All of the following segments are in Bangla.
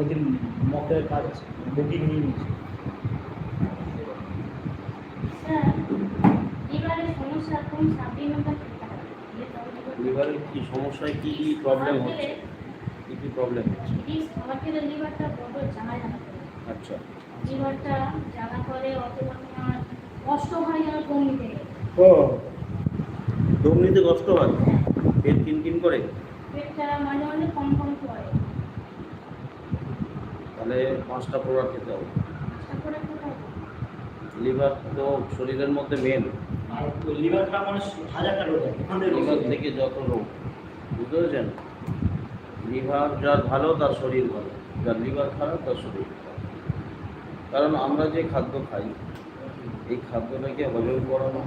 ওই দিন মকের কাজ বুকিং নিয়ে নিয়েছি। লিভারের কি? সমস্যায় কি কি প্রবলেম হচ্ছে? কি কি প্রবলেম হচ্ছে? লিভারটা বড় জ্বালা জ্বালা আচ্ছা। লিভারটা জ্বালা করে অথবা তোমার কষ্ট হয় যেন নিতে ও দম নিতে কষ্ট হয়? পেট কিনকিন করে? পেটটা মাঝে মাঝে কম কম করে। তাহলে পাঁচটা প্রোডাক্ট খেতে হবে। লিভার তো শরীরের মধ্যে মেন লিভার থেকে যত রোগ বুঝতে পেরেছেন? লিভার যার ভালো তার শরীর ভালো। যার লিভার খারাপ তার শরীর খারাপ। কারণ আমরা যে খাদ্য খাই এই খাদ্যটাকে হজম করানো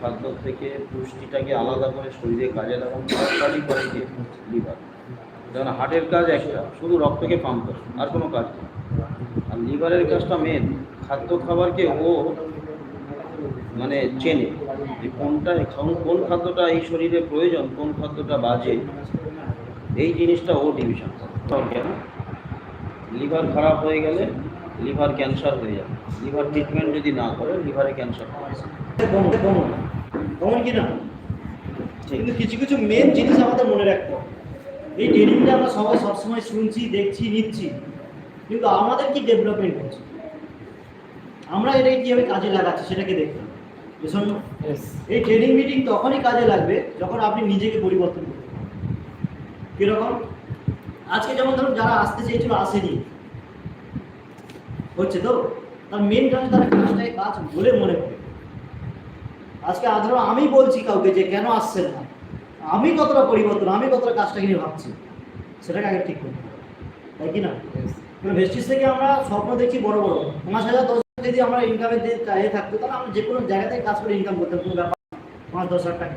খাদ্য থেকে পুষ্টিটাকে আলাদা করে শরীরে কাজে লাগানো তার কাজই করে যে লিভার। যেমন হার্টের কাজ একটা শুধু রক্তকে পাম্প করে আর কোনো কাজ নেই। আর লিভারের কাজটা মেন খাদ্য খাবারকে ও মানে চেনে যে কোনটা কোন খাদ্যটা এই শরীরে প্রয়োজন কোন খাদ্যটা বাজে এই জিনিসটা ও ডিভিশন কেন? লিভার খারাপ হয়ে গেলে লিভার ক্যান্সার হয়ে যাবে। লিভার ট্রিটমেন্ট যদি না করে লিভারে ক্যান্সার হবে। কমন কমন কমন কি না? কিন্তু কিছু কিছু মেন জিনিস আমাদের মনে রাখতে হবে। এই ট্রেনিংটা আমরা সবাই সবসময় শুনছি দেখছি নিচ্ছি। কিন্তু আমাদের কি ডেভেলপমেন্ট হচ্ছে? আমরা এটাকে কীভাবে কাজে লাগাচ্ছি সেটাকে দেখলাম। ভীষণ এই ট্রেনিং মিটিং তখনই কাজে লাগবে যখন আপনি নিজেকে পরিবর্তন করবেন। কীরকম? আজকে যেমন ধরুন যারা আসতে চেয়েছিল আসেনি। হচ্ছে তো? তার মেন কাজ তারা কাজটাকে কাজ বলে মনে করে। আজকে ধরো আমি বলছি কাউকে যে কেন আসছেন না? আমি কতটা পরিবর্তন আমি কতটা কাজটাকে নিয়ে ভাবছি সেটাকে আগে ঠিক করতে হবে। তাই কি না? মানে ভেস্টিস থেকে আমরা স্বপ্ন দেখি বড় বড়। পাঁচ হাজার দশ যদি আমরা ইনকামের দিয়ে চাইয়ে থাকতো তাহলে আমরা যে কোনো জায়গা থেকে কাজ করে ইনকাম করতাম কোনো ব্যাপার। পাঁচ দশ হাজার টাকা।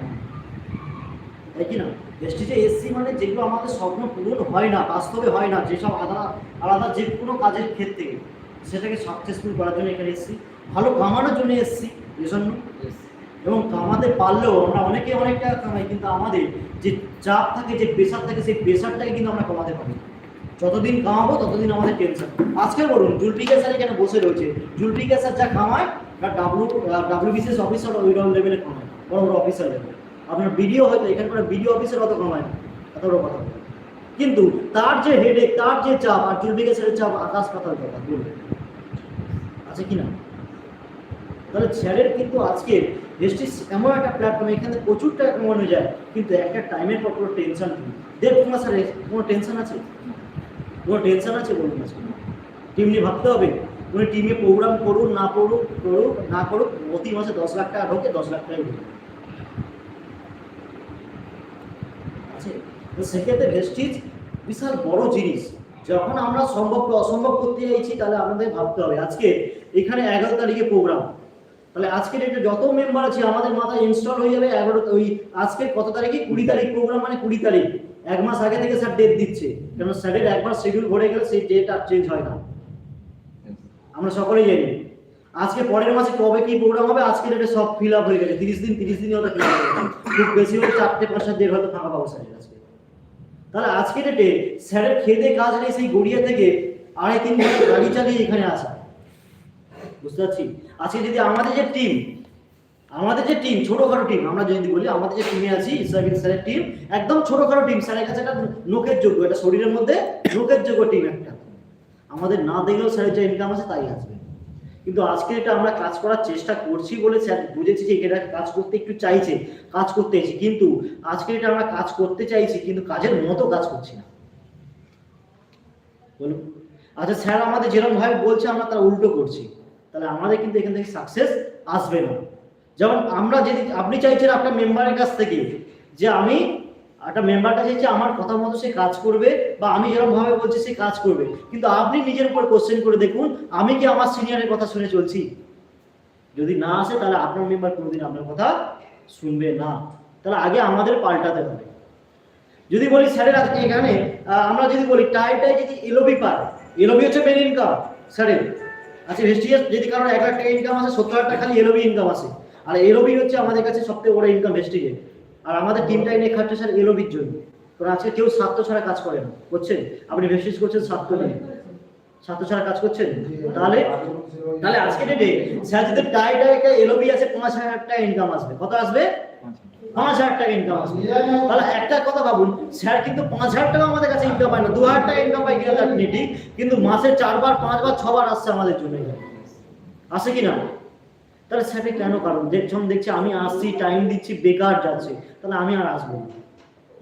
তাই কি না? ভেস্টিজে এসসি মানে যেগুলো আমাদের স্বপ্ন পূরণ হয় না বাস্তবে হয় না যেসব আলাদা আলাদা যে কোনো কাজের ক্ষেত্রে সেটাকে সাকসেসফুল করার জন্য এখানে এসেছি। ভালো কামানোর জন্য এসেছি এজন্য এবং কামাতে পারলেও আমরা অনেকে অনেক টাকা কামাই কিন্তু আমাদের যে চাপ থাকে, যে প্রেশার থাকে, সেই প্রেশারটাকে কিন্তু আমরা কমাতে পারি। যতদিন কামাবো ততদিন আমাদের টেনশন আজকে বলুন জুলপিকা স্যার এখানে বসে রয়েছে। জুলপিকা স্যার যা কামায় তার ডাব্লু ডাব্লিউ বিসিএস অফিসার ওই লেভেলে কামায় বড় বড় অফিসার লেভেলে আপনার বিডিও হয়তো এখানকার বিডিও অফিসার অত কামায় না। এত বড় কথা কিন্তু তার যে হেডেক তার যে চাপ, আর জুলপিকা স্যারের চাপ আকাশ পাতাল কথা বলবে আছে কি না? তাহলে স্যারের কিন্তু আজকে রেস্টিস এমন একটা প্ল্যাটফর্ম এখানে প্রচুর টাকা কমানো যায়, কিন্তু একটা টাইমের পর কোনো টেনশন নেই। দেড় মাস আর কোনো টেনশন আছে? কোনো টেনশন আছে বলুন আছে টিম নিয়ে ভাবতে হবে। উনি টিমে প্রোগ্রাম করুন না করুক করুক, না করুক, প্রতি মাসে দশ লাখ টাকা ঢোকে, দশ লাখ টাকা ঢোকে। আছে তো সেক্ষেত্রে ভেস্টিজ বিশাল বড় জিনিস, যখন আমরা সম্ভবকে অসম্ভব করতে চাইছি তাহলে আমাদের ভাবতে হবে, আজকে এখানে এগারো তারিখে প্রোগ্রাম তাহলে আজকের এটা যত মেম্বার আছে আমাদের মাথায় ইনস্টল হয়ে যাবে এগারো ওই আজকের কত তারিখে? কুড়ি তারিখ প্রোগ্রাম মানে কুড়ি তারিখ। এক মাস আগে থেকে স্যার ডেট দিচ্ছে। কেন স্যারের একবার শিডিউল ভরে গেলে সেই ডেট আর চেঞ্জ হয় না। আমরা সকলেই জানি। আজকে পরের মাসে কবে কি প্রোগ্রাম হবে আজকের ডেটে সব ফিল আপ হয়ে গেছে। তিরিশ দিন তিরিশ দিনই হয়তো up খুব বেশি হলে চারটে পাঁচটা ডেট হয়তো ফাঁকা পাবো স্যারের আজকে। তাহলে আজকে ডেটে স্যারের খেদে কাজ নেই সেই গড়িয়া থেকে আড়াই তিন ঘণ্টা গাড়ি চালিয়ে এখানে আসা। বুঝতে পারছি? আজকে যদি আমাদের যে টিম আমাদের যে টিম ছোটখাটো টিম আমরা যদি বলি আমাদের যে টিমে আছি ইসরাফিল স্যারের টিম একদম ছোটখাটো টিম স্যারের কাছে একটা লোকের যোগ্য এটা শরীরের মধ্যে লোকের যোগ্য টিম একটা। আমাদের না দেখলেও স্যারের যে ইনকাম আছে তাই আসবে। কিন্তু আজকে এটা আমরা কাজ করার চেষ্টা করছি বলে স্যার বুঝেছি যে এটা কাজ করতে একটু চাইছে, কাজ করতে চাইছি কিন্তু আজকে এটা আমরা কাজ করতে চাইছি, কিন্তু কাজের মতো কাজ করছি না। বলুন। আচ্ছা স্যার আমাদের যেরকম ভাবে বলছে, আমরা তার উল্টো করছি। তাহলে আমাদের কিন্তু এখান থেকে সাকসেস আসবে না। যেমন আমরা যদি, আপনি চাইছেন আপনার মেম্বারের কাছ থেকে যে আমি একটা মেম্বারটা চাইছে, আমার কথা মতো সে কাজ করবে বা আমি যেরকমভাবে বলছি সে কাজ করবে। কিন্তু আপনি নিজের উপর কোশ্চেন করে দেখুন, আমি কি আমার সিনিয়রের কথা শুনে চলছি? যদি না আসে, তাহলে আপনার মেম্বার কোনোদিন আপনার কথা শুনবে না। তাহলে আগে আমাদের পাল্টাতে হবে। যদি বলি স্যারের এখানে আমরা যদি বলি টাইটাই যদি এলোবি পায় এলোবি হচ্ছে মেন ইনকাম স্যারের আচ্ছা ভেস্টিয়াস যদি কারোর এক লাখ টাকা ইনকাম আসে, সত্তর হাজার টাকা খালি এলোবি ইনকাম আসে। আর এলোবি হচ্ছে আমাদের কাছে সবথেকে বড় ইনকাম ভেস্টিজের আর আমাদের টিমটা এনে খাচ্ছে স্যার এলোবির জন্য। কারণ আজকে কেউ স্বার্থ ছাড়া কাজ করে না করছেন আপনি ভেস্টিজ করছেন স্বার্থ নিয়ে স্বার্থ ছাড়া কাজ করছেন? তাহলে তাহলে আজকে ডেটে স্যার যদি টাই টাই একটা এলওবি আছে পাঁচ হাজার টাকা ইনকাম আসবে। কত আসবে? পাঁচ হাজার টাকা ইনকাম আসবে। তাহলে একটা কথা ভাবুন, স্যার কিন্তু পাঁচ হাজার টাকা আমাদের কাছে ইনকাম পায় না। দু হাজার টাকা ইনকাম পায় তার ঠিক? কিন্তু মাসে চারবার, পাঁচবার, ছবার আসছে আমাদের জন্য আসে কি না? তাহলে স্যারে কেন কারণ দেখছেন দেখছি আমি আসছি টাইম দিচ্ছি, বেকার যাচ্ছে, তাহলে আমি আর আসব না।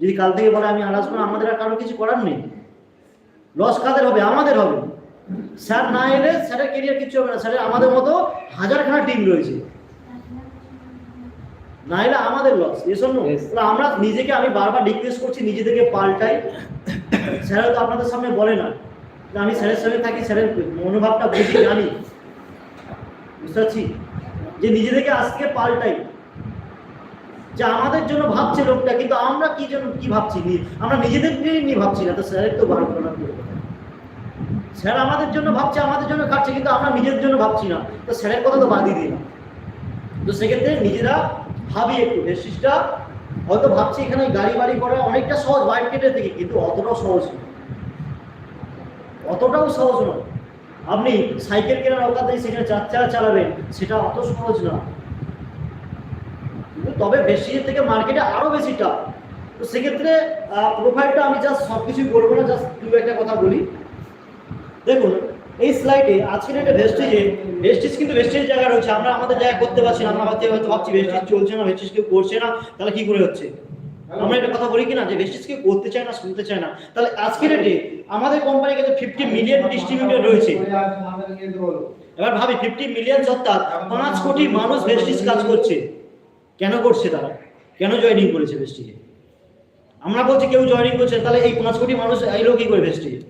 যদি কাল থেকে বলে আমি আর আসব না, আমাদের আর কারও কিছু করার নেই। লস কাদের হবে? আমাদের হবে। স্যার না এলে স্যারের কেরিয়ার কিছু হবে না। স্যারের আমাদের মতো হাজারখানা টিম রয়েছে। না এলে আমাদের লস Yes. আমরা নিজেকে আমি বারবার রিকোয়েস্ট করছি নিজেদেরকে পাল্টাই। স্যার তো আপনাদের সামনে বলে না। আমি স্যারের সঙ্গে থাকি স্যারের মনোভাবটা বুঝি জানি। বুঝতে পারছি? যে নিজেদেরকে আজকে পাল্টাই। যে আমাদের জন্য ভাবছে লোকটা কিন্তু আমরা কি জন্য কি ভাবছি? আমরা নিজেদেরকে নিয়ে ভাবছি না তো স্যারের তো ভালো প্রণাম করব স্যার আমাদের জন্য ভাবছে আমাদের জন্য খাচ্ছে কিন্তু আমরা নিজের জন্য ভাবছি না। তো স্যারের কথা তো বাদই দিই না তো সেক্ষেত্রে নিজেরা ভাবি একটু ভেস্টিসটা হয়তো ভাবছি এখানে গাড়ি বাড়ি করা অনেকটা সহজ কেটে থেকে কিন্তু অতটাও সহজ না অতটাও সহজ নয়। আপনি সাইকেল কেনার অকাত সেখানে চার চাকা চালাবেন, সেটা অত সহজ না। তবে বেশি থেকে মার্কেটে আরও বেশি টাফ তো সেক্ষেত্রে প্রোফাইলটা আমি জাস্ট সব কিছুই বলব না জাস্ট দু একটা কথা বলি। দেখুন এই স্লাইডে আজকের একটা ভেস্টিজে ভেস্টিজ কিন্তু ভেস্টিজের জায়গা রয়েছে। আমরা আমাদের জায়গা করতে পারছি না, আমরা হয়তো হয়তো ভাবছি ভেস্টিজ চলছে না ভেস্টিজ কেউ করছে না, তাহলে কি করে হচ্ছে? আমরা একটা কথা বলি কিনা যে ভেস্টিজ কেউ করতে চায় না, শুনতে চায় না। তাহলে আজকের ডেটে আমাদের কোম্পানির কাছে ফিফটি মিলিয়ন ডিস্ট্রিবিউটর রয়েছে। এবার ভাবি ফিফটি মিলিয়ন অর্থাৎ পাঁচ কোটি মানুষ ভেস্টিজ কাজ করছে। কেন করছে তারা? কেন জয়েনিং করেছে ভেস্টিজে আমরা বলছি কেউ জয়েনিং করছে তাহলে এই পাঁচ কোটি মানুষ এলো কি করে ভেস্টিজে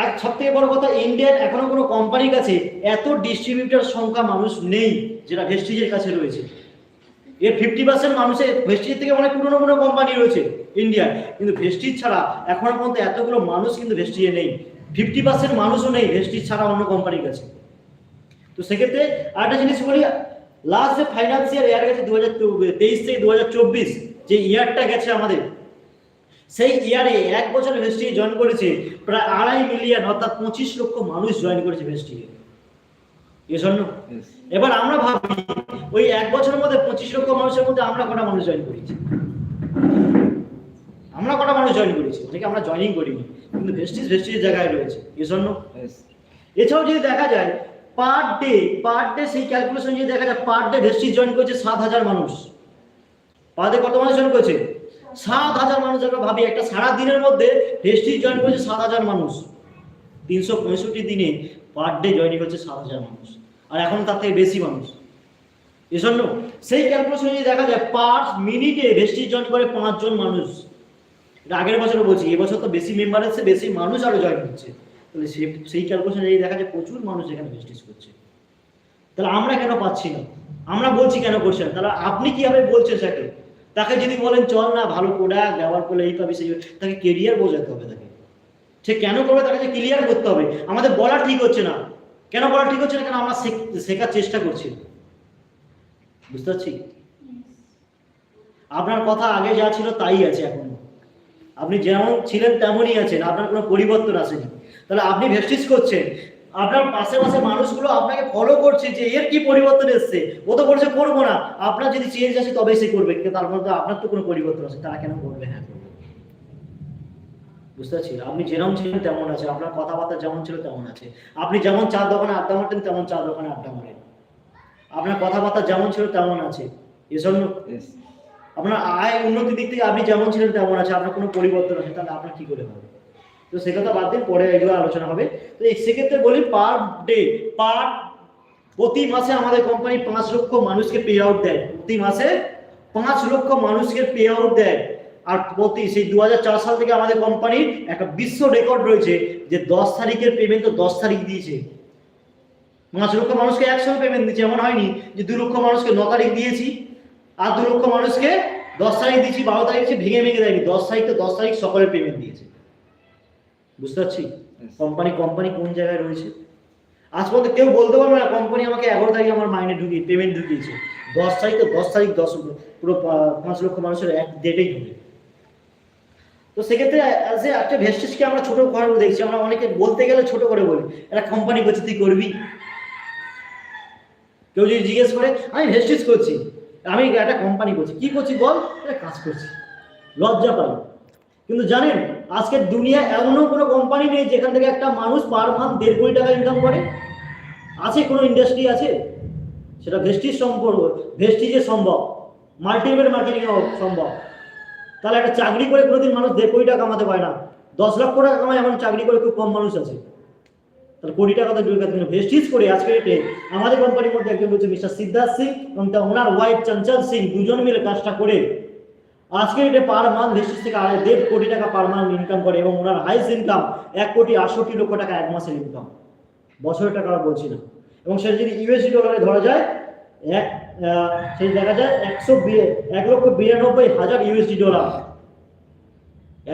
আর সব থেকে বড় কথা ইন্ডিয়ার এখনও কোনো কোম্পানির কাছে এত ডিস্ট্রিবিউটার সংখ্যা মানুষ নেই, যেটা ভেস্টিজের কাছে রয়েছে। এর ফিফটি পার্সেন্ট মানুষের ভেস্টিজ থেকে অনেক পুরনো পুরনো কোম্পানি রয়েছে ইন্ডিয়ার কিন্তু ভেস্টিজ ছাড়া এখনও পর্যন্ত এতগুলো মানুষ কিন্তু ভেস্টিজে নেই। ফিফটি পার্সেন্ট মানুষও নেই ভেস্টিজ ছাড়া অন্য কোম্পানির কাছে। তো সেক্ষেত্রে আরেকটা জিনিস বলি লাস্ট যে ফাইন্যান্সিয়াল ইয়ার গেছে দু হাজার তেইশ থেকে দু হাজার চব্বিশ, যে ইয়ারটা গেছে আমাদের সেই ইয়ারে এক বছরে ভেস্টিজে জয়েন করেছে প্রায় আড়াই মিলিয়ন অর্থাৎ পঁচিশ লক্ষ মানুষ জয়েন করেছে ভেস্টিজে এই জন্য এবার আমরা ভাবি ওই এক বছরের মধ্যে পঁচিশ লক্ষ মানুষের মধ্যে আমরা কটা মানুষ জয়েন করেছি? আমরা কটা মানুষ জয়েন করেছি? অনেকে আমরা জয়েনিং করিনি? কিন্তু ভেস্টিজ ভেস্টিজের জায়গায় রয়েছে। এই জন্য এছাড়াও যদি দেখা যায় পার ডে পার ডে সেই ক্যালকুলেশন যদি দেখা যায় পার ডে ভেস্টিজ জয়েন করেছে সাত হাজার মানুষ। পার ডে কত মানুষ জয়েন করেছে? সাত হাজার মানুষ আমরা ভাবি, একটা সারা দিনের মধ্যে ভেস্টিজ জয়েন করেছে সাত হাজার মানুষ। তিনশো পঁয়ষট্টি দিনে পার ডে জয়েনিং হচ্ছে সাত হাজার মানুষ। আর এখন তার থেকে বেশি মানুষ। এজন্য সেই ক্যালকুলেশন যদি দেখা যায় পার মিনিটে ভেস্টিজ জয়েন করে পাঁচজন মানুষ। এটা আগের বছর বলছি এবছর তো বেশি মেম্বার আছে বেশি মানুষ আরও জয়েন হচ্ছে। তাহলে সেই ক্যালকুলেশন যদি দেখা যায়, প্রচুর মানুষ এখানে ভেস্টিজ করছে। তাহলে আমরা কেন পাচ্ছি না? আমরা বলছি কেন করছি না? তাহলে আপনি কীভাবে বলছেন তাকে তাকে যদি বলেন, চল না, ভালো প্রোডাক্ট ব্যবহার করলে এই পাবি, সেই তাকে কেরিয়ার বোঝাতে হবে তাকে। সে কেন করবে তাকে যে ক্লিয়ার করতে হবে। আমাদের বলা ঠিক হচ্ছে না। কেন বলা ঠিক হচ্ছে না? কেন আমরা শেখার চেষ্টা করছি? বুঝতে পারছি? আপনার কথা আগে যা ছিল তাই আছে এখন। আপনি যেমন ছিলেন তেমনই আছেন। আপনার কোনো পরিবর্তন আসেনি। তাহলে আপনি ভেস্টিজ করছেন। আপনার পাশে পাশে মানুষগুলো আপনাকে ফলো করছে যে এর কি পরিবর্তন এসছে? ও তো বলছে করব না। আপনার যদি চেঞ্জ আসে তবেই সে করবে। কিন্তু তার মধ্যে আপনার তো কোনো পরিবর্তন আছে তারা কেন করবে? হ্যাঁ। বুঝতে পারছি? আপনি যেমন ছিলেন তেমন আছে। আপনার কথাবার্তা যেমন ছিল তেমন আছে। আপনি যেমন চার দোকানে আড্ডা মারতেন তেমন চার দোকানে আড্ডা মারেন। আপনার কথাবার্তা যেমন ছিল তেমন আছে। এজন্য আপনার আয় উন্নতি দিক থেকে আপনি যেমন ছিলেন তেমন আছে। আপনার কোনো পরিবর্তন আছে তাহলে আপনার কি করে হবে? তো সে কথা বাদ দিন, পরে এগুলো আলোচনা হবে। তো সেক্ষেত্রে বলি পার ডে পার প্রতি মাসে আমাদের কোম্পানি পাঁচ লক্ষ মানুষকে পে আউট দেয়। প্রতি মাসে পাঁচ লক্ষ মানুষকে পে আউট দেয়। আর প্রতি সেই দু হাজার চার সাল থেকে আমাদের কোম্পানির একটা বিশ্ব রেকর্ড রয়েছে যে দশ তারিখের পেমেন্ট তো দশ তারিখ দিয়েছে। পাঁচ লক্ষ মানুষকে একসঙ্গে পেমেন্ট দিচ্ছে এমন হয়নি যে দু লক্ষ মানুষকে ন তারিখ দিয়েছি আর দু লক্ষ মানুষকে দশ তারিখ দিয়েছি, বারো তারিখ দিয়েছি, ভেঙে ভেঙে দেয়নি। দশ তারিখ তো দশ তারিখ সকলের পেমেন্ট দিয়েছে। বুঝতে পারছি? কোম্পানি কোম্পানি কোন জায়গায় রয়েছে? আজ পর্যন্ত কেউ বলতে পারবে না কোম্পানি আমাকে এগারো তারিখে আমার মাইনে ঢুকিয়ে পেমেন্ট ঢুকিয়েছে। দশ তারিখ তো দশ তারিখ দশ পুরো পাঁচ লক্ষ মানুষের এক ডেটেই হবে তো সেক্ষেত্রে অ্যাজ এ একটা ভেস্টিজকে আমরা ছোট করে দেখছি আমরা অনেকে বলতে গেলে ছোট করে বলি একটা কোম্পানি করছি তুই করবি? কেউ যদি জিজ্ঞেস করে আমি ভেস্টিজ করছি আমি একটা কোম্পানি করছি কি করছি বল? একটা কাজ করছি। লজ্জা পাই। কিন্তু জানেন, আজকের দুনিয়ায় এমনও কোনো কোম্পানি নেই যেখান থেকে একটা মানুষ পার মান্থ দেড় কোটি টাকা ইনকাম করে। আছে কোনো ইন্ডাস্ট্রি আছে? সেটা ভেস্টিজ সম্পর্ক ভেস্টিজে সম্ভব মাল্টিপল মার্কেটিং সম্ভব। তাহলে একটা চাকরি করে কোনোদিন মানুষ দেড় কোটি টাকা কামাতে পারে না। দশ লক্ষ টাকা কামায় এমন চাকরি করে খুব কম মানুষ আছে। তাহলে কোটি টাকা তো দূরের কথা ভেস্টিজ করে আজকে ডেটে আমাদের কোম্পানির মধ্যে একজন হচ্ছে মিস্টার সিদ্ধার্থ সিং এবং ওনার ওয়াইফ চঞ্চল সিং, দুজন মিলে কাজটা করে আজকে ডেটে পার মান্থ ভেস্টিজ থেকে আড়াই, দেড় কোটি টাকা পার মান্থ ইনকাম করে এবং ওনার হাইস্ট ইনকাম এক কোটি আটষট্টি লক্ষ টাকা এক মাসের ইনকাম বছরের টাকা বলছি না। এবং সেটা যদি ইউএসডি ডলারে ধরা যায়, এক সেই দেখা যায় একশো এক লক্ষ বিরানব্বই হাজার ইউএসডি ডলার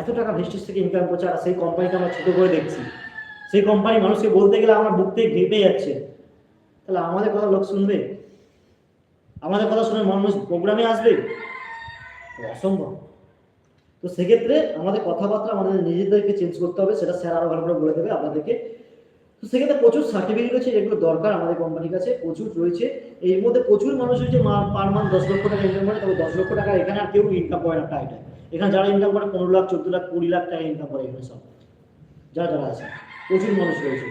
এত টাকা ভেস্টিজ থেকে ইনকাম করছে আর সেই কোম্পানিকে আমরা ছোট করে দেখছি। সেই কোম্পানি মানুষকে বলতে গেলে আমার বুক থেকে ঘেপে যাচ্ছে। তাহলে আমাদের কথা লোক শুনবে? আমাদের কথা শুনে মানুষ প্রোগ্রামে আসবে? অসম্ভব। তো সেক্ষেত্রে আমাদের কথাবার্তা আমাদের নিজেদেরকে চেঞ্জ করতে হবে, সেটা স্যার আরও ভালো করে বলে দেবে আপনাদেরকে। তো সেক্ষেত্রে প্রচুর সার্টিফিকেট রয়েছে, যেগুলো দরকার আমাদের কোম্পানির কাছে, প্রচুর রয়েছে। এর মধ্যে প্রচুর মানুষ হয়েছে পার মান্থ দশ লক্ষ টাকা ইনকাম করে, তবে দশ লক্ষ টাকা এখানে আর কেউ ইনকাম করে না টাইটা এখানে যারা ইনকাম করে, পনেরো লাখ, চোদ্দ লাখ, কুড়ি লাখ টাকা ইনকাম করে এখানে সব। যারা যারা আছে, প্রচুর মানুষ রয়েছে।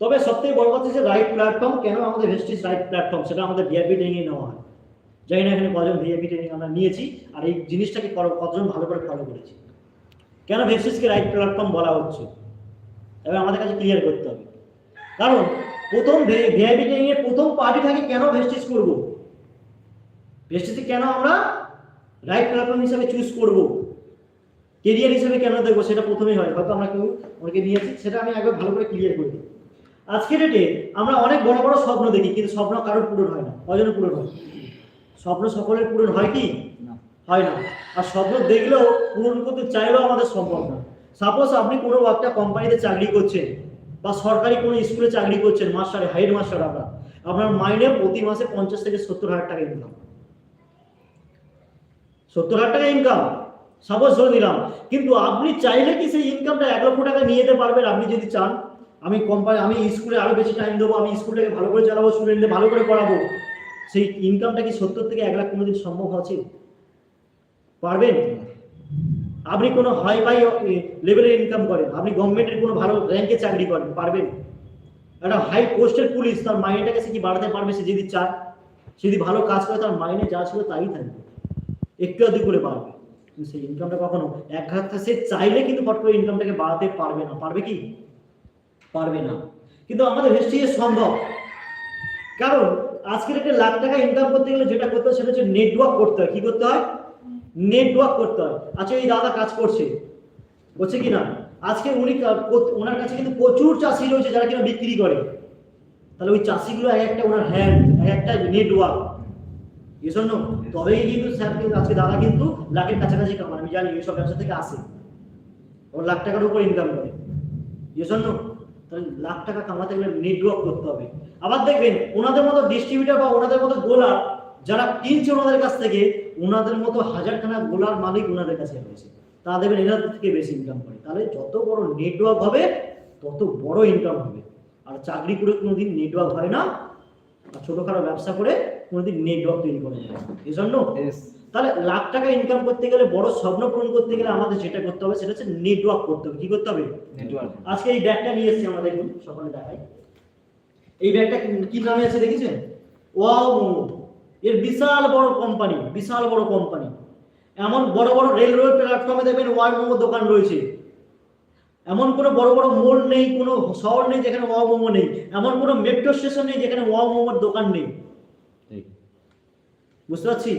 তবে সবথেকে বড় কথা হচ্ছে রাইট প্ল্যাটফর্ম কেন আমাদের ভেস্টিস রাইট প্ল্যাটফর্ম সেটা আমাদের ভিআইপি ট্রেনিংয়ে নেওয়া হয়। জানি না এখানে কজন ভিআইপি ট্রেনিং আমরা নিয়েছি, আর এই জিনিসটাকে কতজন ভালো করে ফলো করেছি। কেন ভেস্টিসকে রাইট প্ল্যাটফর্ম বলা হচ্ছে? এবার আমাদের কাছে ক্লিয়ার করতে হবে। কারণ প্রথম ভিআইপি ট্রেনিং এর প্রথম পার্টি থাকে কেন ভেস্টিস করব? ভেস্টিসে কেন আমরা রাইট প্ল্যাটফর্ম হিসাবে চুজ করব? কেরিয়ার হিসেবে কেন দেখব? সেটা প্রথমেই হয়। হয়তো আমরা কেউ অনেকে নিয়েছি, সেটা আমি একবার ভালো করে ক্লিয়ার করে দিই। আজকের ডেটে আমরা অনেক বড় বড় স্বপ্ন দেখি, কিন্তু স্বপ্ন কারোর পূরণ হয় না। কজনের পূরণ হয় স্বপ্ন সকলের পূরণ হয় কি? হয় না। আর স্বপ্ন দেখলেও পূরণ করতে চাইলেও আমাদের সম্ভব না। সাপোজ আপনি কোনো একটা কোম্পানিতে চাকরি করছেন বা সরকারি কোনো স্কুলে চাকরি করছেন মাস্টারে হাইড মাস্টার আপনার আপনার মাইনে প্রতি মাসে পঞ্চাশ থেকে সত্তর হাজার টাকা ইনকাম সত্তর হাজার টাকা ইনকাম সাপোজ ধরে নিলাম কিন্তু আপনি চাইলে কি সেই ইনকামটা এক লক্ষ টাকা নিয়ে যেতে পারবেন আপনি যদি চান। আমি কোম্পানি আমি স্কুলে আরও বেশি টাইম দেবো আমি স্কুলটাকে ভালো করে চালাবো স্টুডেন্টদের ভালো করে পড়াবো। সেই ইনকামটা কি সত্তর থেকে এক লাখ কোনোদিন সম্ভব আছে পারবেন? আপনি কোনো হাই ফাই লেভেলের ইনকাম করেন। আপনি গভর্নমেন্টের কোনো ভালো র্যাঙ্কে চাকরি করেন, পারবেন? একটা হাই পোস্টের পুলিশ তার মাইনেটাকে সে কি বাড়াতে পারবে সে যদি চায়? সে যদি ভালো কাজ করে, তার মাইনে যা ছিল তাই থাকবে। একটু আধটু করে পারবে সেই ইনকামটা কখনো এক হাত সে চাইলে কিন্তু ফট করে ইনকামটাকে বাড়াতে পারবে না। পারবে কি? পারবে না। কিন্তু আমাদের ভেস্টিজে সম্ভব। কারণ আজকের একটা লাখ টাকা ইনকাম করতে গেলে যেটা করতে হয় সেটা হচ্ছে নেটওয়ার্ক করতে হয়। কি করতে হয়? নেটওয়ার্ক করতে হয়। আচ্ছা এই দাদা কাজ করছে। করছে কি না? আজকে উনি ওনার কাছে কিন্তু প্রচুর চাষি রয়েছে যারা কিনা বিক্রি করে। তাহলে ওই চাষিগুলো এক একটা ওনার হ্যান্ড এক একটা নেটওয়ার্ক এই জন্য তবেই কিন্তু স্যার কিন্তু আজকে দাদা কিন্তু লাখের কাছাকাছি কামান আমি জানি, এইসব ব্যবসা থেকে আসে। ও লাখ টাকার উপর ইনকাম করে। এই জন্য তাহলে লাখ টাকা কামাতে গেলে নেটওয়ার্ক করতে হবে। আবার দেখবেন, ওনাদের মতো ডিস্ট্রিবিউটার বা ওনাদের মতো গোলার যারা কিনছে ওনাদের কাছ থেকে, ওনাদের মতো হাজারখানা গোলার মালিক ওনাদের কাছে রয়েছে। তা দেখবেন এনাদের থেকে বেশি ইনকাম করে। তাহলে যত বড় নেটওয়ার্ক হবে, তত বড় ইনকাম হবে। আর চাকরি করে কোনোদিন নেটওয়ার্ক হয় না। আর ছোটোখাটো ব্যবসা করে কোনোদিন নেটওয়ার্ক তৈরি করা যায় এই জন্য তাহলে লাখ টাকা ইনকাম করতে গেলে বড় স্বপ্ন পূরণ করতে গেলে আমাদের যেটা করতে হবে সেটা হচ্ছে নেটওয়ার্ক করতে হবে। কি করতে হবে? নেটওয়ার্ক। আজকে এই ব্যাগটা নিয়ে এসেছি আমরা দেখুন সকালে দেখাই। এই ব্যাগটা কি- নামে আছে দেখেছেন? ওয়াও এর বিশাল বড় কোম্পানি বিশাল বড় কোম্পানি এমন বড় বড় রেলওয়ে প্ল্যাটফর্মে দেখবেন ওয়াও মোমো দোকান রয়েছে। এমন কোনো বড় বড় মোড় নেই কোনো শহর নেই যেখানে ওয়াও মোমো নেই। এমন কোনো মেট্রো স্টেশন নেই যেখানে ওয়াও মোমোর দোকান নেই। বুঝতে পারছি?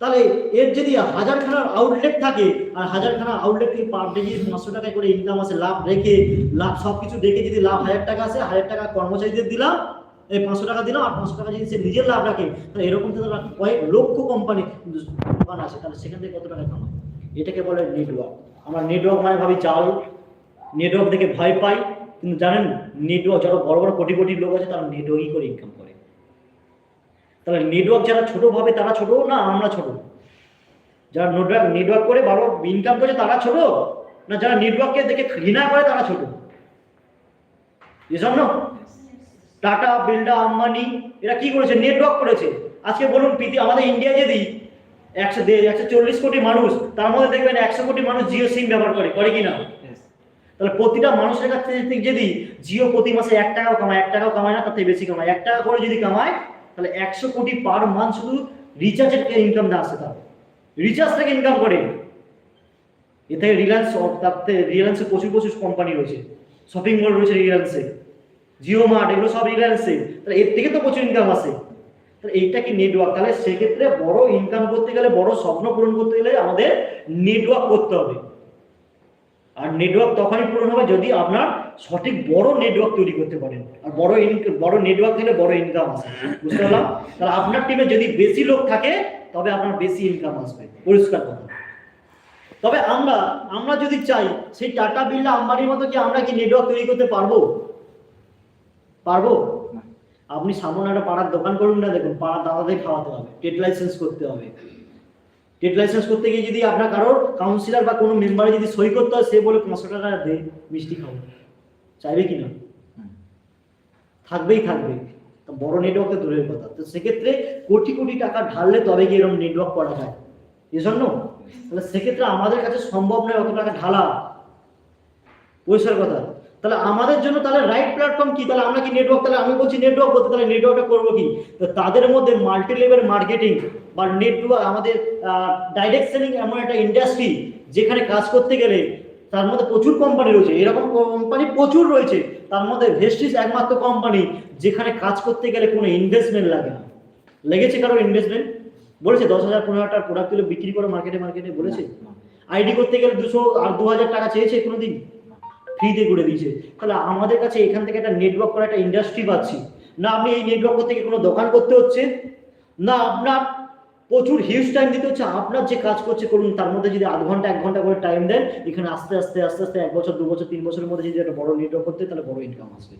তাহলে এর যদি হাজারখানার আউটলেট থাকে, আর হাজারখানা আউটলেট থেকে পার ডে যদি পাঁচশো টাকা করে ইনকাম আসে লাভ রেখে, লাভ সব কিছু দেখে যদি লাভ হাজার টাকা আসে হাজার টাকা কর্মচারীদের দিলাম, এই পাঁচশো টাকা দিলাম, আর পাঁচশো টাকা যদি সে নিজের লাভ রাখে, তাহলে এরকম তো কয়েক লক্ষ কোম্পানি দোকান আছে, তাহলে সেখান থেকে কত টাকা কামায়? এটাকে বলে নেটওয়ার্ক আমরা নেটওয়ার্ক মানে ভাবি চাল। নেটওয়ার্ক দেখে ভয় পাই। কিন্তু জানেন নেটওয়ার্ক যারা বড় বড় কোটি কোটি লোক আছে, তারা নেটওয়ার্কই করে ইনকাম করে। তাহলে নেটওয়ার্ক যারা ছোট ভাবে তারা ছোট না আমরা ছোট? যারা নেটওয়ার্ক নেটওয়ার্ক করে ভালো ইনকাম করে তারা ছোট? না যারা নেটওয়ার্ককে দেখে ঘৃণা করে তারা ছোট? এজন্য টাটা বিল্ডা আম্বানি এরা কি করেছে? নেটওয়ার্ক করেছে। আজকে বলুন আমাদের ইন্ডিয়া যদি একশো একশো চল্লিশ কোটি মানুষ তার মধ্যে দেখবেন একশো কোটি মানুষ জিও সিম ব্যবহার করে করে কি না তাহলে প্রতিটা মানুষের কাছ যদি জিও প্রতি মাসে এক টাকাও কামায় এক টাকাও কামায় না তার থেকে বেশি কামায়। এক টাকা করে যদি কামায় তাহলে একশো কোটি পার মান্থ শুধু রিচার্জের থেকে ইনকাম না আসে তার রিচার্জ থেকে ইনকাম করে। এ থেকে রিলায়েন্স তার রিলায়েন্সে প্রচুর প্রচুর কোম্পানি রয়েছে। শপিং মল রয়েছে রিলায়েন্সে জিও মার্ট এগুলো সব রিলায়েন্সে তাহলে এর থেকে তো প্রচুর ইনকাম আসে। তাহলে এইটা কি নেটওয়ার্ক তাহলে সেক্ষেত্রে বড় ইনকাম করতে গেলে, বড় স্বপ্ন পূরণ করতে গেলে আমাদের নেটওয়ার্ক করতে হবে। আর নেটওয়ার্ক তখনই পূরণ হবে যদি আপনার সঠিক বড় নেটওয়ার্ক তৈরি করতে পারেন। আর বড় বড় নেটওয়ার্ক থেকে বড় ইনকাম আসে বুঝতে পারলাম? তাহলে আপনার টিমে যদি বেশি লোক থাকে তবে আপনার বেশি ইনকাম আসবে। পরিষ্কার কথা। তবে আমরা আমরা যদি চাই সেই টাটা বিল্লা আম্বানির মতো কি আমরা কি নেটওয়ার্ক তৈরি করতে পারব? পারব? আপনি সামনে একটা পাড়ার দোকান করুন না দেখুন পাড়ার দাদাদের খাওয়াতে হবে টেট লাইসেন্স করতে হবে। টেট লাইসেন্স করতে গিয়ে যদি আপনার কারোর কাউন্সিলর বা কোনো মেম্বারে যদি সই করতে হয়, সে বলে পাঁচশো টাকা দে, মিষ্টি খাব। চাইবে কি না। থাকবেই থাকবে। বড় নেটওয়ার্কে দূরের কথা। তো সেক্ষেত্রে কোটি কোটি টাকা ঢাললে তবে গিয়ে এরকম নেটওয়ার্ক করা যায়। এজন্য তাহলে সেক্ষেত্রে আমাদের কাছে সম্ভব নয় অত টাকা ঢালা। পরিষ্কার কথা। তাহলে আমাদের জন্য তাহলে রাইট প্ল্যাটফর্ম কি? তাহলে আমরা কি নেটওয়ার্ক তাহলে আমি বলছি নেটওয়ার্ক করতে তাহলে নেটওয়ার্কটা করব কি? তো তাদের মধ্যে মাল্টি লেভেল মার্কেটিং বা নেটওয়ার্ক আমাদের ডাইরেক্ট সেলিং এমন একটা ইন্ডাস্ট্রি যেখানে কাজ করতে গেলে তার মধ্যে প্রচুর কোম্পানি রয়েছে। এরকম কোম্পানি প্রচুর রয়েছে। তার মধ্যে ভেস্টিস একমাত্র কোম্পানি যেখানে কাজ করতে গেলে কোনো ইনভেস্টমেন্ট লাগে না। লেগেছে কারও ইনভেস্টমেন্ট বলেছে দশ হাজার পনেরো হাজার প্রোডাক্ট তুলে বিক্রি করে মার্কেটে মার্কেটে বলেছে? আইডি করতে গেলে দুশো আর দু হাজার টাকা চেয়েছে কোনোদিন? ফ্রিতে করে দিয়েছে। তাহলে আমাদের কাছে এখান থেকে একটা নেটওয়ার্ক করা একটা ইন্ডাস্ট্রি পাচ্ছি। না আপনি এই নেটওয়ার্ক থেকে কোনো দোকান করতে হচ্ছে? না আপনার প্রচুর হিউজ টাইম দিতে হচ্ছে? আপনার যে কাজ করছে, করুন, তার মধ্যে যদি আধ ঘণ্টা, এক ঘণ্টা করে টাইম দেন, এখানে আস্তে আস্তে আস্তে আস্তে এক বছর, দু বছর, তিন বছরের মধ্যে যদি একটা বড় নেটওয়ার্ক করতে, তাহলে বড় ইনকাম আসবে।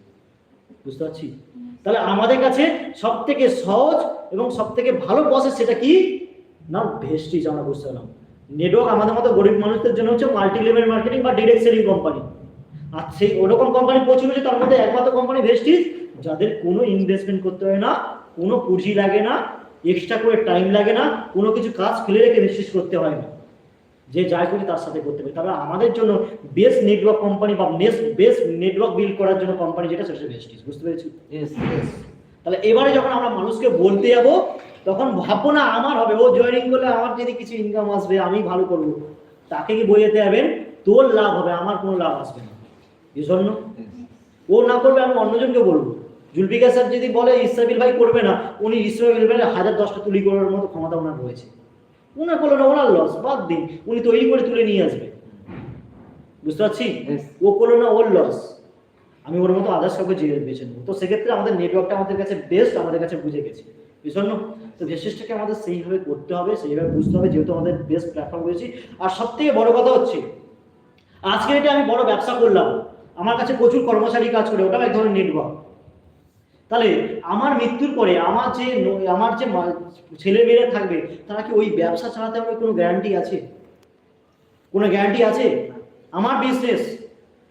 বুঝতে পারছি? তাহলে আমাদের কাছে সব থেকে সহজ এবং সব থেকে ভালো প্রসেস সেটা কি? না ভেস্টিজ আমরা বুঝতে পারলাম। নেটওয়ার্ক আমাদের মতো গরিব মানুষদের জন্য হচ্ছে মাল্টি লেভেল মার্কেটিং বা ডিরেক্ট সেলিং কোম্পানি আর সেই ওরকম কোম্পানি প্রচুর হচ্ছে তার মধ্যে একমাত্র কোম্পানি ভেস্টিজ যাদের কোনো ইনভেস্টমেন্ট করতে হয় না কোনো পুঁজি লাগে না এক্সট্রা করে টাইম লাগে না কোনো কিছু কাজ ফেলে রেখে ভেস্টিজ করতে হয় না। যে যাই করি তার সাথে করতে হবে তবে আমাদের জন্য বেস্ট নেটওয়ার্ক কোম্পানি বা নেক্সট বেস্ট নেটওয়ার্ক বিল্ড করার জন্য কোম্পানি যেটা সেটা ভেস্টিজ বুঝতে পেরেছি. তাহলে এবারে যখন আমরা মানুষকে বলতে যাব তখন ভাববো না আমার হবে ও জয়েনিং করলে আমার যদি কিছু ইনকাম আসবে আমি ভালো করব। তাকে কি বোঝাতে যাবেন? তোর লাভ হবে আমার কোনো লাভ আসবে না। জন্য। ও না করবে আমি অন্যজনকে বলব। জুলফিকার স্যার যদি বলে ইসরাবিল ভাই করবে না উনি ইসরাবিল ভাই হাজার দশটা তুলি করার মতো ক্ষমতা ওনার রয়েছে। ওনার করল না ওনার লস বাদ দিন। উনি তৈরি করে তুলে নিয়ে আসবে। বুঝতে পারছি? ও করল না ওর লস আমি ওর মতো আদার্স কাউকে যে বেছে নেব। তো সেক্ষেত্রে আমাদের নেটওয়ার্কটা আমাদের কাছে বেস্ট আমাদের কাছে বুঝে গেছে। জন্য তো বিশেষটাকে আমাদের সেইভাবে করতে হবে সেইভাবে বুঝতে হবে যেহেতু আমাদের বেস্ট প্ল্যাটফর্ম রয়েছে। আর সব থেকে বড় কথা হচ্ছে আজকে এটা আমি বড় ব্যবসা করলাম। আমার কাছে প্রচুর কর্মচারী কাজ করে, ওটাও এক ধরনের নেটওয়ার্ক তাহলে আমার মৃত্যুর পরে আমার যে আমার যে ছেলে মেয়েরা থাকবে, তারা কি ওই ব্যবসা চালাতে হবে কোনো গ্যারান্টি আছে? কোনো গ্যারান্টি আছে? আমার বিজনেস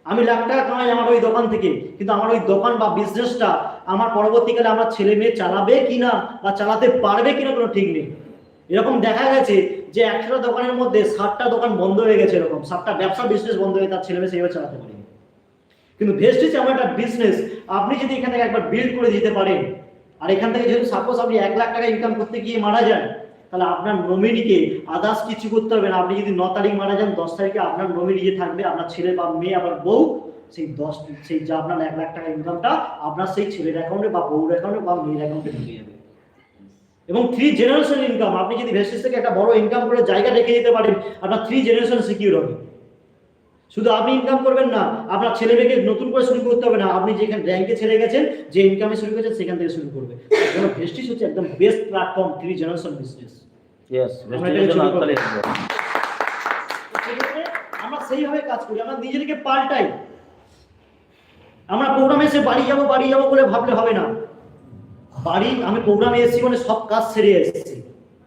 আমি লাখ টাকা কামাই আমার ওই দোকান থেকে, কিন্তু আমার ওই দোকান বা বিজনেসটা আমার পরবর্তীকালে আমার ছেলে মেয়ে চালাবে কিনা বা চালাতে পারবে কিনা কোনো ঠিক নেই। এরকম দেখা গেছে যে একশোটা দোকানের মধ্যে ষাটটা দোকান বন্ধ হয়ে গেছে এরকম, ষাটটা ব্যবসা বিজনেস বন্ধ হয়ে তার ছেলে মেয়ে সেইভাবে চালাতে পারেনি। কিন্তু ভেস্টিজ এমন একটা বিজনেস আপনি যদি এখান থেকে একবার বিল্ড করে দিতে পারেন, আর এখান থেকে যদি সাপোজ আপনি এক লাখ টাকা ইনকাম করতে গিয়ে মারা যান, তাহলে আপনার নমিনিকে আদার্স কিছু করতে হবে না। আপনি যদি ন তারিখ মারা যান, দশ তারিখে আপনার নমিনি যে থাকবে, আপনার ছেলে বা মেয়ে আবার বউ, সেই দশ, সেই যা আপনার এক লাখ টাকা ইনকামটা আপনার সেই ছেলের অ্যাকাউন্টে বা বউর অ্যাকাউন্টে বা মেয়ের অ্যাকাউন্টে ঢুকে যাবে। এবং থ্রি জেনারেশন ইনকাম আপনি যদি ভেস্টিজ থেকে একটা বড় ইনকাম করে জায়গা রেখে দিতে পারেন, আপনার থ্রি জেনারেশন সিকিউর হবে। শুধু আপনি ইনকাম করবেন না আপনার ছেলে মেয়েকে নতুন করে শুরু করতে হবে না। আপনি যেখানে র্যাঙ্কে ছেড়ে গেছেন যে ইনকামে শুরু করেছেন সেখান থেকে শুরু করবে। ভেস্টিজ হচ্ছে একদম best platform three generation business আমরা সেইভাবে কাজ করি আমরা নিজেদেরকে পাল্টাই। আমরা প্রোগ্রামে এসে বাড়ি যাব বাড়ি যাব বলে ভাবলে হবে না। বাড়ি আমি প্রোগ্রামে এসেছি মানে সব কাজ সেরে এসেছি।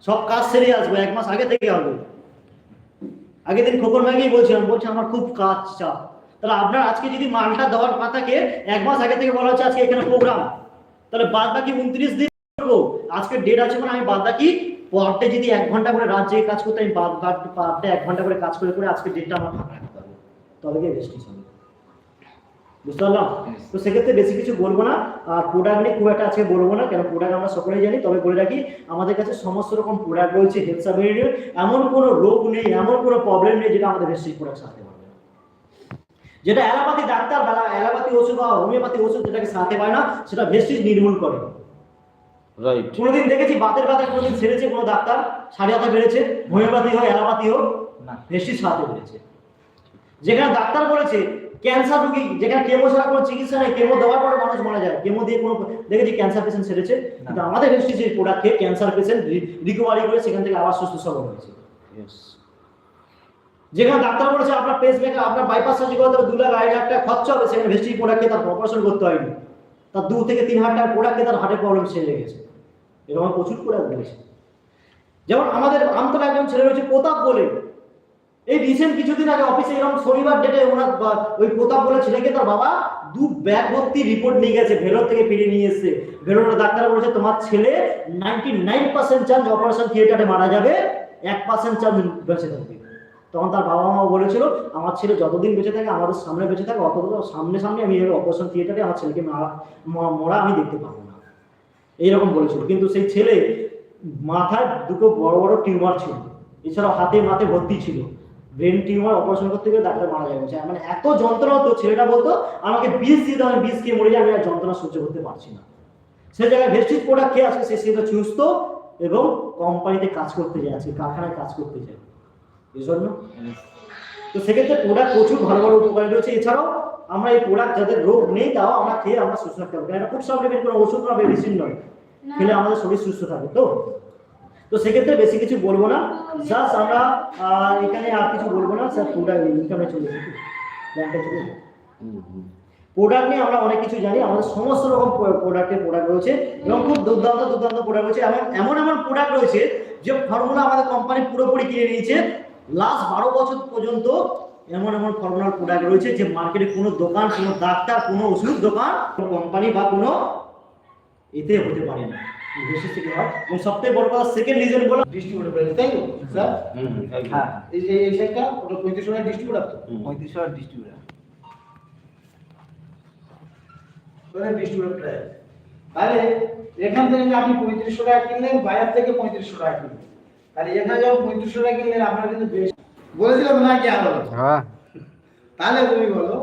সব কাজ সেরে আসব এক মাস আগে থেকে হবে। আগের দিন খোকর ভাইকেই বলছিলাম, বলছে আমার খুব কাজ চাপ তাহলে আপনার আজকে যদি মালটা দেওয়ার পাতাকে এক মাস আগে থেকে বলা হচ্ছে আজকে এখানে প্রোগ্রাম। তাহলে বাদ বাকি উনত্রিশ দিন করব। আজকে ডেট আছে মানে আমি বাদ বাকি পার ডে যদি এক ঘণ্টা করে রাত জেগে কাজ করতে আমি বাদ বাদ এক ঘণ্টা করে কাজ করে করে আজকে ডেটটা আমার ফাঁকা রাখতে পারব তবে গিয়ে বুঝতে পারলাম? তো সেক্ষেত্রে বেশি কিছু বলব না। আর প্রোডাক্ট নিয়ে খুব একটা আজকে বলব না কেন প্রোডাক্ট আমরা সকলেই জানি। তবে বলে রাখি আমাদের কাছে সমস্ত রকম প্রোডাক্ট রয়েছে হেলথ এমন কোনো রোগ নেই এমন কোনো প্রবলেম নেই যেটা আমাদের ভেস্টিজ প্রোডাক্ট সারতে পারবে যেটা অ্যালোপ্যাথি ডাক্তার বা অ্যালোপ্যাথি ওষুধ বা হোমিওপ্যাথি ওষুধ যেটাকে সারতে পারে না সেটা ভেস্টিজ নির্মূল করে। রাইট কোনোদিন দেখেছি বাতের ব্যথা কোনোদিন সেরেছে কোনো ডাক্তার? সাড়ে হাতে বেড়েছে হোমিওপ্যাথি হোক অ্যালোপ্যাথি হোক না। ভেস্টিজ সারতে পেরেছে। যেখানে ডাক্তার বলেছে ক্যান্সার রোগী যেখানে কেমো ছাড়া কোনো চিকিৎসা নেই কেমো দেওয়ার পরে মানুষ মারা যায়। কেমো দিয়ে কোনো দেখেছি ক্যান্সার পেশেন্ট সেরেছে কিন্তু আমাদের এই প্রোডাক্ট খেয়ে ক্যান্সার পেশেন্ট রিকভারি করে সেখান থেকে আবার সুস্থ সবল হয়েছে। যেখানে ডাক্তার বলেছে আপনার পেস মেকার আপনার বাইপাস সার্জারি করতে হবে দু লাখ আড়াই লাখ টাকা খরচা হবে সেখানে ভেস্টিজ প্রোডাক্ট খেয়ে তার অপারেশন করতে হয়নি। তার দু থেকে তিন হাজার টাকার প্রোডাক্ট খেয়ে তার হার্টের প্রবলেম সেরে গেছে। এরকম প্রচুর প্রোডাক্ট বলেছি। যেমন আমাদের আমতলা একজন ছেলে রয়েছে প্রতাপ বলে। এই রিসেন্ট কিছুদিন আগে অফিসে এরকম শনিবার ডেটে ওনার ওই প্রতাপ বলে ছেলেকে তার বাবা? দু ব্যাগ ভর্তি রিপোর্ট নিয়ে গেছে, ভেলোর থেকে ফিরে নিয়ে এসেছে। ভেলোর ডাক্তার বলেছে, তোমার ছেলে ninety nine percent chance operation থিয়েটারে মারা যাবে, এক পার্সেন্ট চান্স বেঁচে থাকবে। তখন তার বাবা মা বলেছিল, আমার ছেলে যতদিন বেঁচে থাকে, আমাদের সামনে বেঁচে থাকে অত সামনে সামনে আমি অপারেশন থিয়েটারে আমার ছেলেকে মারা- মরা আমি দেখতে পাবো না। এইরকম বলেছিল। কিন্তু সেই ছেলে মাথায় দুটো বড় বড় টিউমার ছিল। এছাড়াও হাতে মাথে ভর্তি ছিল। ব্রেন টিউমার অপারেশন করতে গেলে ডাক্তার মারা যাবে। বলছে। মানে এত যন্ত্রণা হতো ছেলেটা বলতো আমাকে বিষ দিতে আমি বিষ খেয়ে মরে যাই আমি আর যন্ত্রণা সহ্য করতে পারছি না। সে জায়গায় ভেস্টিজ প্রোডাক্ট খেয়ে আজকে সে সেটা সুস্থ এবং কোম্পানিতে কাজ করতে যায় আজকে কারখানায় কাজ করতে যায়। এই জন্য তো সেক্ষেত্রে প্রোডাক্ট প্রচুর ভালো ভালো উপকারী রয়েছে। এছাড়াও আমরা এই প্রোডাক্ট যাদের রোগ নেই তাও আমরা খেয়ে আমরা সুস্থ থাকতে পারব। কারণ এটা খুব সামনে কোনো ওষুধ না মেডিসিন নয়। খেলে আমাদের শরীর সুস্থ থাকবে তো? তো সেক্ষেত্রে বেশি কিছু বলব না। জাস্ট আমরা এখানে আর কিছু বলব না। স্যার প্রোডাক্ট ইনকামে চলে যাবে ব্যাংকে চলে প্রোডাক্ট নিয়ে আমরা অনেক কিছু জানি। আমাদের সমস্ত রকম প্রোডাক্টের প্রোডাক্ট রয়েছে। এবং খুব দুর্দান্ত দুর্দান্ত প্রোডাক্ট রয়েছে। এমন এমন এমন প্রোডাক্ট রয়েছে যে ফর্মুলা আমাদের কোম্পানি পুরোপুরি কিনে নিয়েছে। লাস্ট বারো বছর পর্যন্ত এমন এমন ফর্মুলার প্রোডাক্ট রয়েছে যে মার্কেটে কোনো দোকান কোনো ডাক্তার কোনো ওষুধ দোকান কোনো কোম্পানি বা কোনো এতে হতে পারে না। বেশি হয়। এবং সবথেকে বড় কথা সেকেন্ড রিজন বলো ডিস্ট্রিবিউটর প্রাইস তাই তো? স্যার? হ্যাঁ এই যে এই সাইডটা ওটা পঁয়ত্রিশশো টাকা ডিস্ট্রিবিউটর তো? পঁয়ত্রিশশো আর ডিস্ট্রিবিউটার ওটা ডিস্ট্রিবিউটর প্রাইস তাহলে এখান থেকে আপনি পঁয়ত্রিশশো টাকা কিনলেন বাজার থেকে পঁয়ত্রিশশো টাকা কিনলেন। তাহলে এখানে যখন পঁয়ত্রিশশো টাকা কিনলেন আপনার কিন্তু বেশ বলেছিলাম না কি আরও হ্যাঁ। তাহলে তুমি বলো